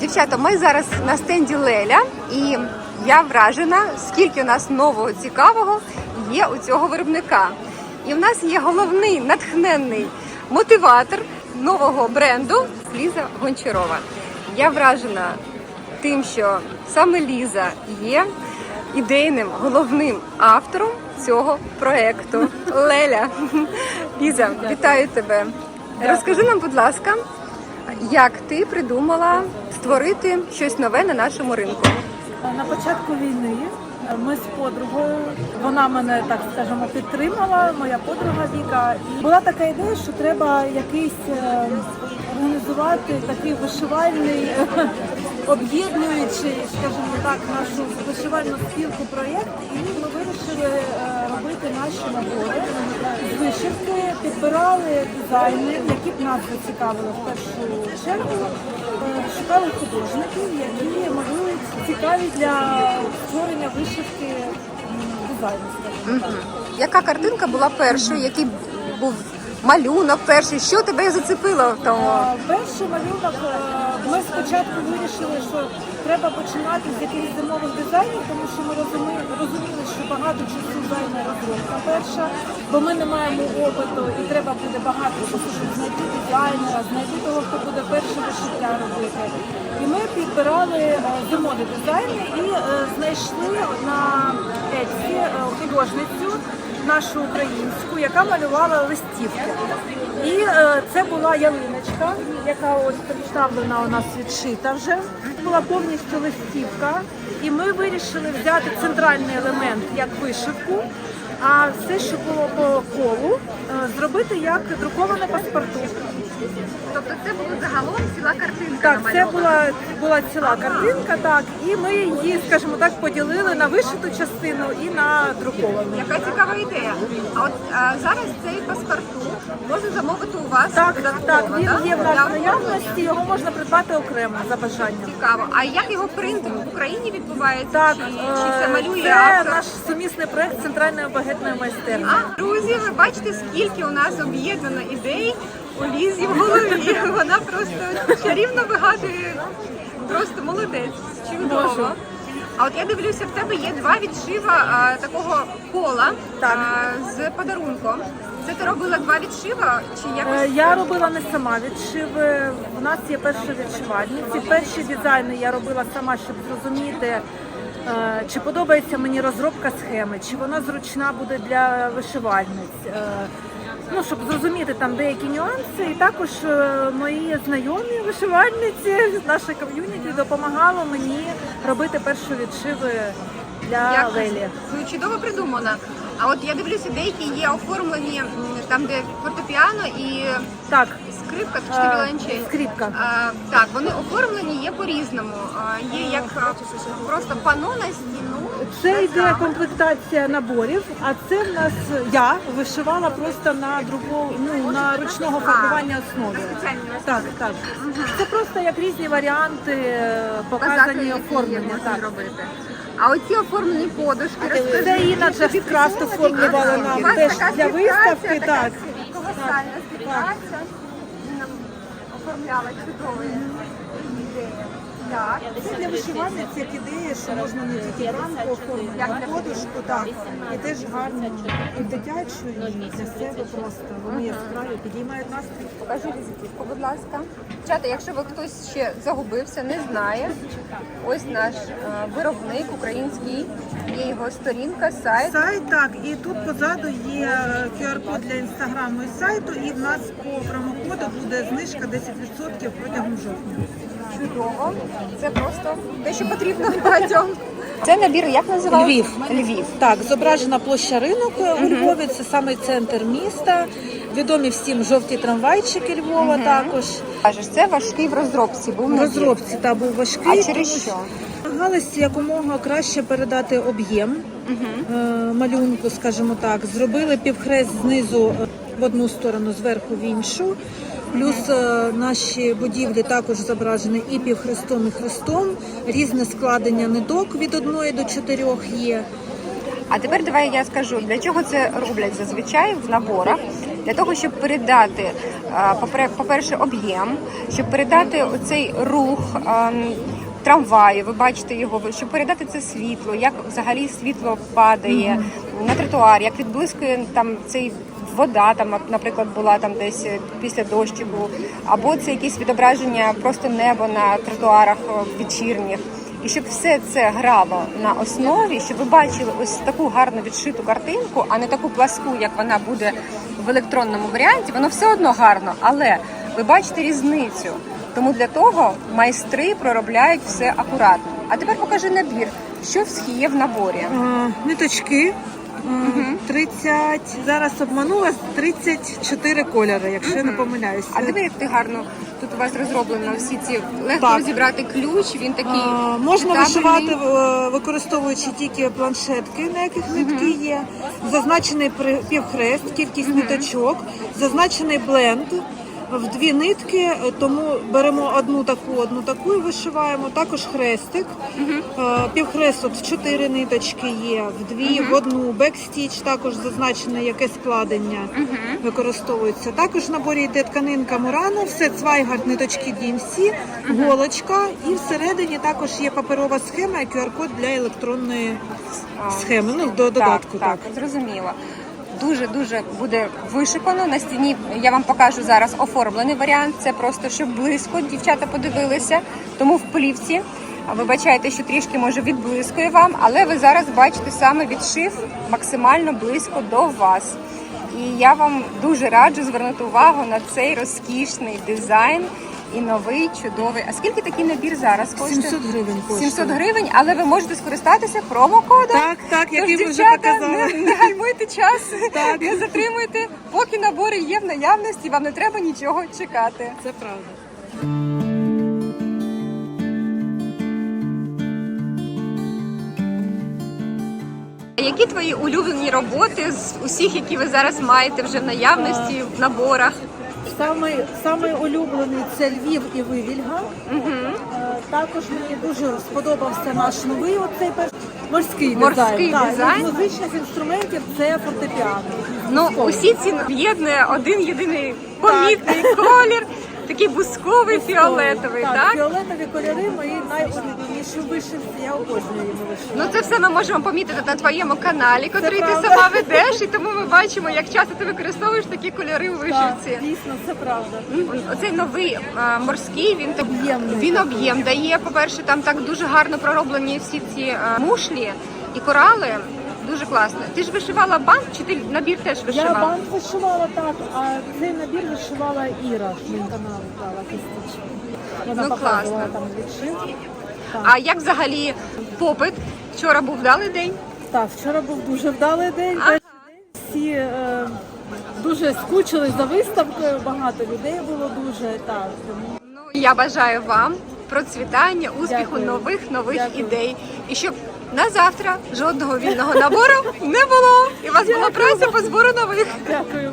Дівчата, ми зараз на стенді Леля, і я вражена, скільки у нас нового цікавого є у цього виробника. І в нас є головний натхненний мотиватор нового бренду Ліза Гончарова. Я вражена тим, що саме Ліза є ідейним головним автором цього проекту. Леля, Ліза, вітаю тебе. Розкажи нам, будь ласка, як ти придумала створити щось нове на нашому ринку? На початку війни ми з подругою, вона мене так скажемо підтримала, моя подруга Віка. І була така ідея, що треба якийсь е, організувати такий вишивальний, об'єднуючий, скажімо так, нашу вишивальну спілку проєкт. І ми вирішили е, робити наші набори з вишивки, підбирали дизайни, які б нас зацікавили в першу чергу. Е, Шукали художників, які малюють цікаві для створення вишивки дизайну, скажімо так. Яка картинка була першою? Який був малюнок перший? Що тебе зацепило в тому? Е, Перший малюнок ми спочатку вирішили, що треба починати з якихось зимових дизайнів, тому що ми розуміли, розуміли, що багато часу займе розробка перша, бо ми не маємо опиту і треба буде багато часу, щоб знайти дизайнера, знайти того, хто буде перше вишиття робити. І ми підбирали е, зимові дизайни і е, знайшли на Etsy е, художницю нашу українську, яка малювала листівки. І е, це була ялиночка, яка ось представлена у нас відшита вже. Була повністю листівка, і ми вирішили взяти центральний елемент як вишивку, а все, що було по колу, е, зробити як друковане паспорту. Тобто це було загалом ціла картинка. Так, це була, була ціла картинка, так, і ми її, скажімо так, поділили на вишиту частину і на друковану. Яка цікава ідея. А от а, зараз цей паспорту можна замовити у вас Так, додатково, так, він є в нас в наявності, його можна придбати окремо за бажанням. Цікаво. А як його принтинг в Україні відбувається? Так, чи, е, чи це малює це автор? наш сумісний проект центральної багетної майстерні. А, друзі, ви бачите, скільки у нас об'єднано ідей у Лізі в голові. Вона просто чарівно вигадує. Просто молодець, чудово. А от я дивлюся, в тебе є два відшива а, такого кола Так. а, з подарунком. Це ти робила два відшива чи якось? Е, Я робила не сама відшиви. У нас є перші відшивальниці. Перші дизайни я робила сама, щоб зрозуміти, е, чи подобається мені розробка схеми, чи вона зручна буде для вишивальниць. Е, Ну, щоб зрозуміти там деякі нюанси, і також е, мої знайомі вишивальниці з нашої ком'юніті допомагали мені робити перші відшиви для Як Лелі. ну, чудово придумано. А от я дивлюся, деякі є оформлені там, де фортепіано і Так, скрипка чи е, віолончель. скрипка. А, так, вони оформлені є по-різному. А, є як а, просто пано на стіну. Це йде Програма. комплектація наборів, а це в нас я вишивала просто на другу, ну на ручного фарбування основи. Так, так. Це просто як різні варіанти е, показані які оформлення. можна Так. зробити. А оці оформлені подушки, розкажи. Це Інна Джасткрафт оформлювала У нам теж така для співпраця, виставки. така Так. Колосальна співпраця. Нам оформляла чудові. Так. Це для вишивання як ідея, що можна не тільки ранку оформити, а подушку, так. І теж гарно і дитячу, і для себе просто. Вони яскраві, підіймають настрій. Покажи візитівку, будь ласка. Чата, якщо ви хтось ще загубився, не знає. Ось наш е, виробник український, є його сторінка, сайт. Сайт так, і тут позаду є е, QR-код для інстаграму і сайту, і в нас по промокоду буде знижка 10% протягом жовтня. Чудово. Це просто те, що потрібно багатьом. Це набір, як називається? Львів. Львів. Так, зображена площа ринок е, у Львові, це саме центр міста. Відомі всім жовті трамвайчики Львова також. Кажеш, це важкий в розробці. Був В набір. розробці та був важкий. А через що? Намагалися якомога краще передати об'єм е, малюнку, скажімо так. Зробили півхрест знизу е, в одну сторону, зверху в іншу. Плюс е, наші будівлі також зображені і півхрестом, і хрестом. Різне складення ниток від одної до чотирьох є. А тепер давай я скажу, для чого це роблять зазвичай в наборах. для того, щоб передати, по-перше, об'єм, щоб передати оцей рух. Трамваю, ви бачите його, щоб передати це світло, як взагалі світло падає на тротуар, як відблискує там цей вода, там, наприклад, була там десь е, після дощику, або це якісь відображення просто неба на тротуарах е, вечірніх. І щоб все це грало на основі, щоб ви бачили ось таку гарно відшиту картинку, а не таку пласку, як вона буде в електронному варіанті, воно все одно гарно, але ви бачите різницю. Тому для того майстри проробляють все акуратно. А тепер покажи набір, що є в наборі. Е, Ниточки. е, 30, зараз обманула 34 кольори, якщо я не помиляюсь. А диви, як ти гарно тут у вас розроблено всі ці легко Так. розібрати ключ. Він такий А, можна читабельний. вишивати, е, використовуючи тільки планшетки, на яких нитки є. Зазначений півхрест, кількість ниточок, зазначений бленд. В дві нитки, тому беремо одну таку, одну таку і вишиваємо. Також хрестик. Е, Півхрест от в чотири ниточки є, в дві, в одну. Бекстіч також зазначене яке складення використовується. Також в наборі йде тканинка Мурано, все цвайгард, ниточки DMC, голочка і всередині також є паперова схема і QR-код для електронної схеми. Ну, до додатку. Так, так, зрозуміло. Дуже дуже буде вишикано на стіні. Я вам покажу зараз оформлений варіант. Це просто щоб близько дівчата подивилися. Тому в плівці вибачайте, що трішки може відблискує вам, але ви зараз бачите саме відшив максимально близько до вас. І я вам дуже раджу звернути увагу на цей розкішний дизайн і новий чудовий. А скільки такий набір зараз коштує? 700 гривень коштує. 700 гривень, але ви можете скористатися промокодом. Так, так, який ви вже показали. Не, не гальмуйте час, Так. не затримуйте, поки набори є в наявності, вам не треба нічого чекати. Це правда. Які твої улюблені роботи з усіх, які ви зараз маєте вже в наявності в наборах? Самий, самий улюблений це Львів і Вивільга. Е, Також мені дуже сподобався наш новий оцей перший морський, Морський дизайн. Так, дизайн? З музичних інструментів це фортепіано. Ну усі ці об'єднує один єдиний помітний колір, такий бусковий фіолетовий, так? Фіолетові кольори мої найулюбленіші в вишивці. Я обожнюю вишивку. Ну це все ми можемо помітити на твоєму каналі, котрий ти правда. сама ведеш, і тому ми бачимо, як часто ти використовуєш такі кольори у Так, вишивці. дійсно, це правда. Оцей новий е, морський він так Об'ємний він такий. об'єм дає. По-перше, там так дуже гарно пророблені всі ці е, мушлі і корали. Дуже класно. Ти ж вишивала бант, чи ти набір теж Я вишивала? банк вишивала так, а цей набір вишивала Іра, мій канал дала кисточку. Вона Ну, показувала класно. там відшив. А як взагалі попит? Вчора був вдалий день. Так, вчора був дуже вдалий день. Ага. Всі е, дуже скучили за виставкою, багато людей було дуже. Так, Ну я бажаю вам процвітання, успіху, Дякую. нових нових Дякую. ідей. І щоб на завтра жодного вільного набору не було. І у вас була праця по збору нових. дякую.